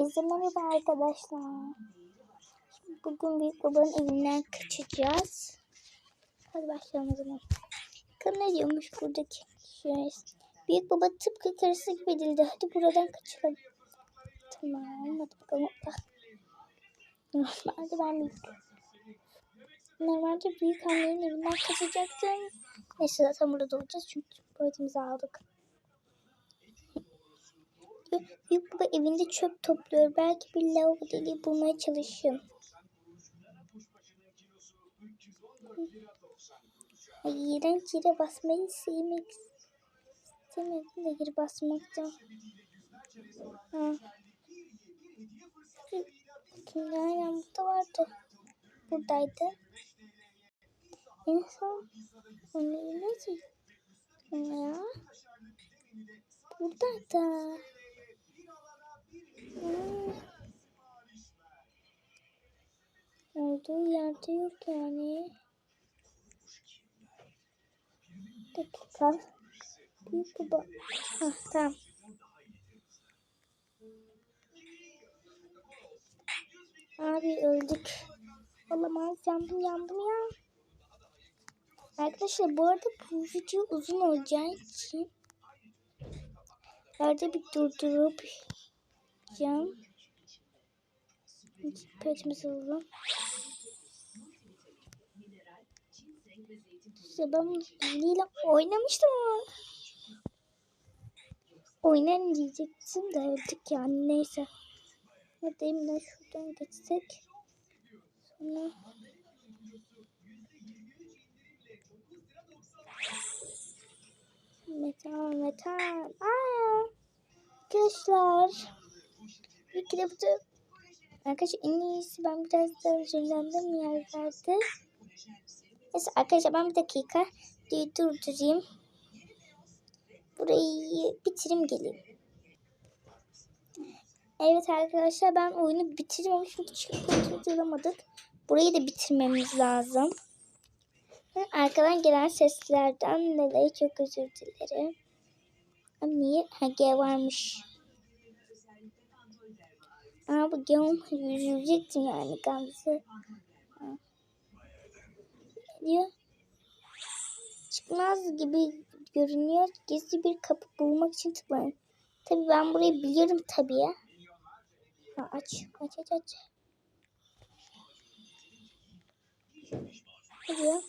Bizim merhaba arkadaşlar. Bugün büyük babanın evinden kaçacağız. Hadi başlayalım o zaman. Bakın ne diyormuş buradaki şey. Büyük baba tıpkı karısı gibi edildi. Hadi buradan kaçalım. Tamam hadi bakalım. Hoppa. Normalde ben büyük. Normalde büyük annenin evinden kaçacaktım. Neyse zaten burada olacağız çünkü boyutumuzu aldık. Büyük baba evinde çöp topluyor. Belki bir lavabo deliği bulmaya çalışayım. Ay, iğrenç yere basmayı sevmek istemedim de yere basmaktan. Ha. Şimdi aynen burada vardı. Buradaydı. En son onu nasıl ya? Buradaydı. Olduğu yerde yok yani. Dakika. Büyük baba. Hah tamam. Abi öldük. Olamaz yandım yandım ya. Arkadaşlar bu arada bu video uzun olacağı için Nerede bir durdurup yapacağım. Petimizi alalım. İşte ben Lili'yle oynamıştım ama. Oynan diyecektim de öldük yani neyse. Hadi Emine şuradan geçsek. Sonra Metal metal. Aa, arkadaşlar. Da Arkadaşlar en iyisi ben biraz daha hazırlandım yerlerde. Neyse arkadaşlar ben bir dakika durdurayım. Burayı bitireyim geleyim. Evet arkadaşlar ben oyunu bitiriyorum çünkü çıkıp Burayı da bitirmemiz lazım. Arkadan gelen seslerden dolayı çok özür dilerim. Niye? Ha G varmış. Aa bu G olmuş. Üzülecektim yani Gamze. Diyor. Çıkmaz gibi görünüyor. Gizli bir kapı bulmak için tıklayın. Tabii ben burayı biliyorum tabii ya. Ha, aç. Aç aç aç. Ya.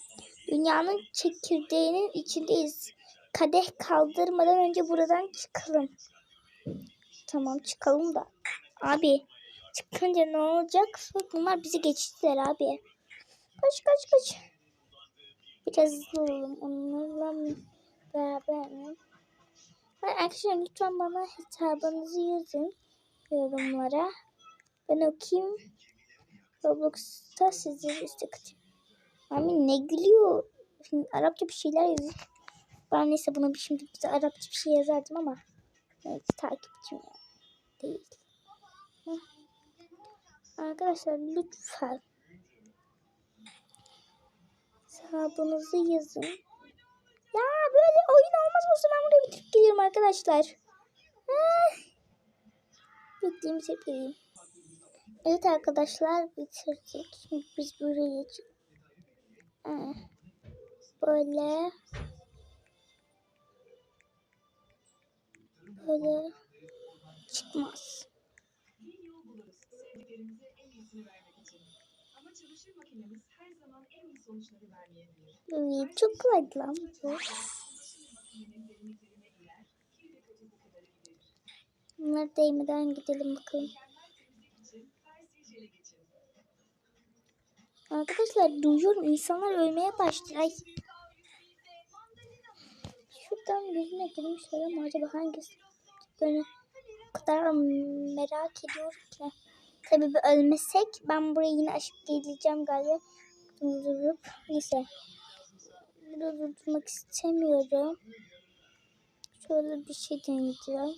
Dünyanın çekirdeğinin içindeyiz. Kadeh kaldırmadan önce buradan çıkalım. Tamam çıkalım da. Abi çıkınca ne olacak? Bunlar bizi geçtiler abi. Kaç kaç kaç. Biraz hızlı olalım. Onlarla beraber mi? Arkadaşlar lütfen bana hesabınızı yazın yorumlara. Ben okuyayım. Roblox'ta sizleri istek. Mami ne gülüyor? Şimdi Arapça bir şeyler yazıyor. Ben neyse buna bir şimdi bize Arapça bir şey yazardım ama neyse takipçim ya. Değil. Arkadaşlar lütfen hesabınızı yazın. Ya böyle oyun olmaz olsa ben buraya bitirip geliyorum arkadaşlar. Bekleyeyim bekleyeyim. Evet arkadaşlar bitirdik. Şimdi biz buraya böyle böyle çıkmaz. Evet, çok kolaydı lan bu. Bunları değmeden gidelim bakalım. Arkadaşlar duyuyorum insanlar ölmeye başladı. Ay. Şuradan birine girmişler ama acaba hangisi? Böyle o kadar merak ediyorum ki. Tabii bir ölmesek ben burayı yine aşıp geleceğim galiba. Durdurup neyse. Burada durdurmak istemiyorum. Şöyle bir şey deneyeceğim.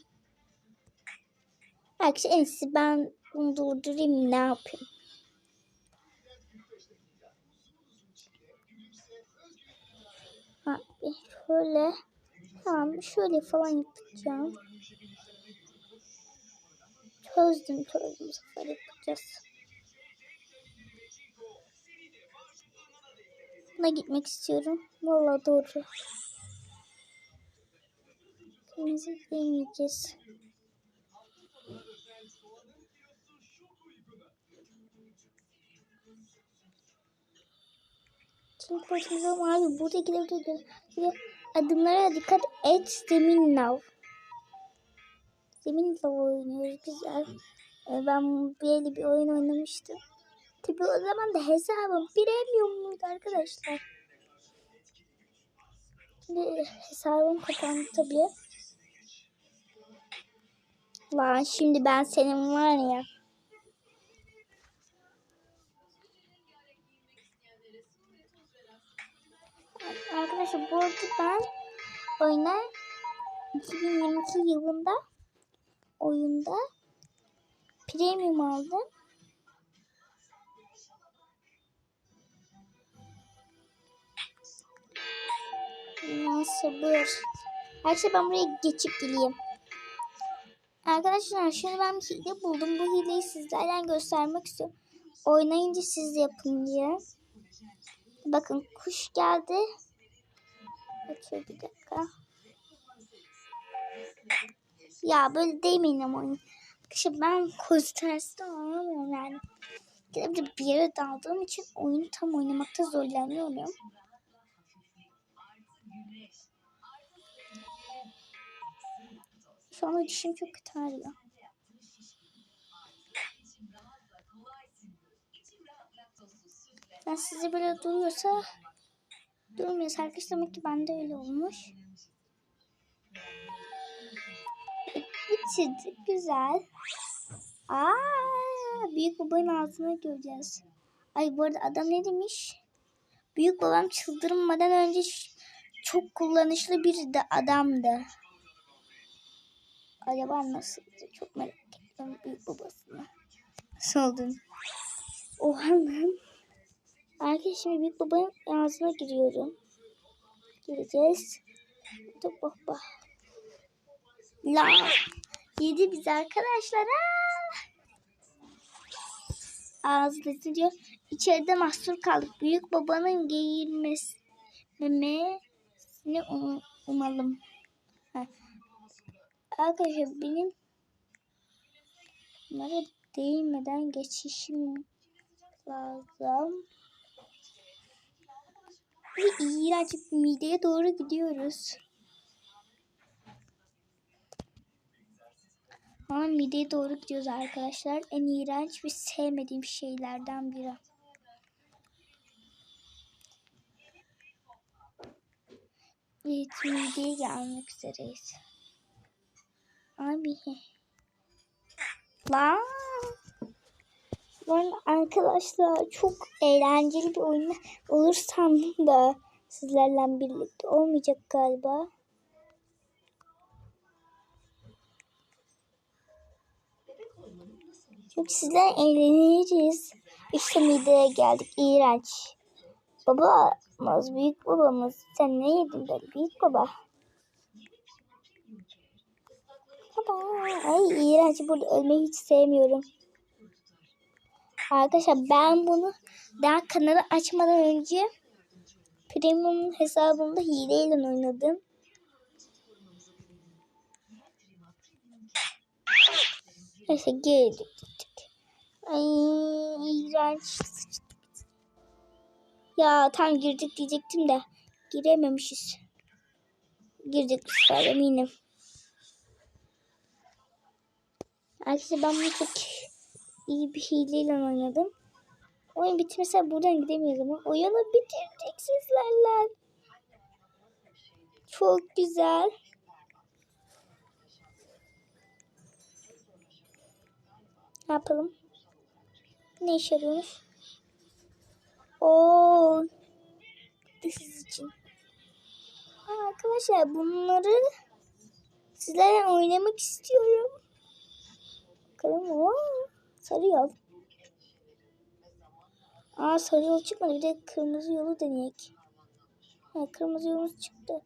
Belki en iyisi ben bunu durdurayım ne yapayım. Abi şöyle tamam şöyle falan yapacağım. Çözdüm çözdüm. Sefer yapacağız. Buna gitmek istiyorum. Vallahi doğru. Kırmızı demeyeceğiz. Şimdi başlayalım abi. Burada gidebiliriz. Adımlara dikkat et. Zemin lav. Zemin lav oynuyoruz. Güzel. Ee, Ben böyle bir oyun oynamıştım. Tabii o zaman da hesabım premium muydu arkadaşlar? Şimdi hesabım kapandı tabii. Lan şimdi ben senin var ya. Arkadaşlar bu arada ben oyuna 2022 yılında oyunda premium aldım. Ya sabır. Arkadaşlar ben buraya geçip geleyim. Arkadaşlar şimdi ben bir hile buldum. Bu hileyi sizlerden göstermek istiyorum. Oynayınca siz yapın diye. Bakın kuş geldi. Açıyor bir dakika. Ya böyle demeyin ama. Arkadaşlar ben tersi oynamıyorum yani. Gidip bir yere daldığım için oyunu tam oynamakta zorlanıyorum. Şu anda dişim çok kötü ağrıyor. Ben size böyle duruyorsa durmuyorsa arkadaşlar demek ki bende öyle olmuş. Bitirdik. Güzel. Aa, büyük babanın ağzını göreceğiz. Ay bu arada adam ne demiş? Büyük babam çıldırmadan önce çok kullanışlı bir de adamdı. Acaba nasıl? Çok merak ediyorum büyük babasını. Nasıl oldun? Oha lan. Arkadaşlar şimdi büyük babanın ağzına giriyorum. Gireceğiz. Dur baba. La. Yedi biz arkadaşlar. Aa! Ağzını diyor. İçeride mahsur kaldık. Büyük babanın geğirmesini um umalım. Ha. Arkadaşlar benim bunlara değmeden geçişim lazım. Ve iğrenç bir mideye doğru gidiyoruz. Ama mideye doğru gidiyoruz arkadaşlar. En iğrenç ve sevmediğim şeylerden biri. Evet mideye gelmek üzereyiz. Abi. Lan. Lan arkadaşlar çok eğlenceli bir oyun olur sandım da sizlerle birlikte olmayacak galiba. Çünkü sizler eğleneceğiz. İşte mideye geldik. İğrenç. Babamız, büyük babamız. Sen ne yedin böyle büyük baba? Baba. Ay iğrenç. Burada ölmeyi hiç sevmiyorum. Arkadaşlar ben bunu daha kanalı açmadan önce premium hesabımda hileyle oynadım. Neyse gittik. Ay. Ya tam girdik diyecektim de girememişiz. Girdik bu sefer eminim. Arkadaşlar ben bunu çok iyi bir hileyle oynadım. Oyun bitmese buradan gidemiyoruz ama oyunu bitirdik sizlerle. Çok güzel. Ne yapalım? Ne işe yarıyormuş? Oo. Siz için. Aa, arkadaşlar bunları sizlerle oynamak istiyorum. Bakalım o sarı yol. Aa sarı yol çıkmadı. Bir de kırmızı yolu deneyek. Ha, kırmızı yolumuz çıktı.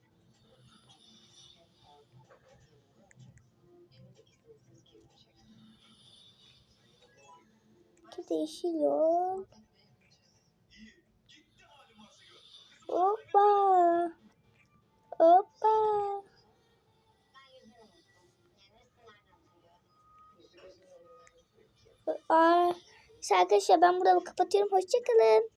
Burada yeşil yok. Hoppa. Hoppa. Aa, arkadaşlar ben burada kapatıyorum. Hoşçakalın.